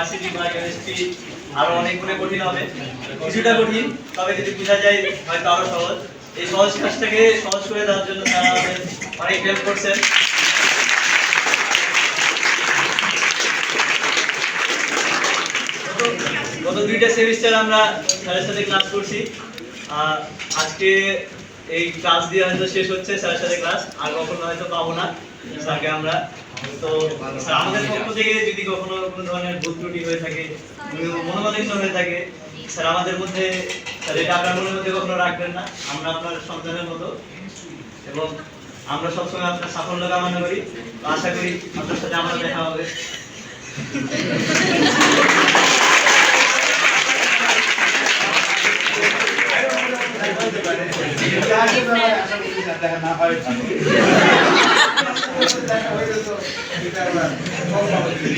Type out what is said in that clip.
Varsity বা chemistry আরও অনেক গুণে কঠিন হবে, কিছুটা কঠিন, তবে যদি বোঝা যায় হয়তো সহজ। এই সহজ কাজটাকে সহজ করে দেওয়ার জন্য তারা অনেক হেল্প করছেন। গত দুইটা সেমিস্টার আমরা স্যারের সাথে ক্লাস করছি। আজকে এই ক্লাস দিয়ে হয়তো শেষ হচ্ছে স্যারের সাথে ক্লাস আর কখনো হয়তো পাবো না। স্যারকে আমরা তো আমাদের পক্ষ থেকে যদি কখনো কোনো ধরনের ভুল ত্রুটি হয়ে থাকে মনোমালিন্য হয়ে থাকে, স্যার, আমাদের মধ্যে এটা আপনার মনের মধ্যে কখনো রাখবেন না। আমরা আপনার সন্তানের মতো এবং আমরা সবসময় আপনার সাফল্য কামনা করি। আশা করি আপনার সাথে আমাদের দেখা হবে। না হয়। ভালো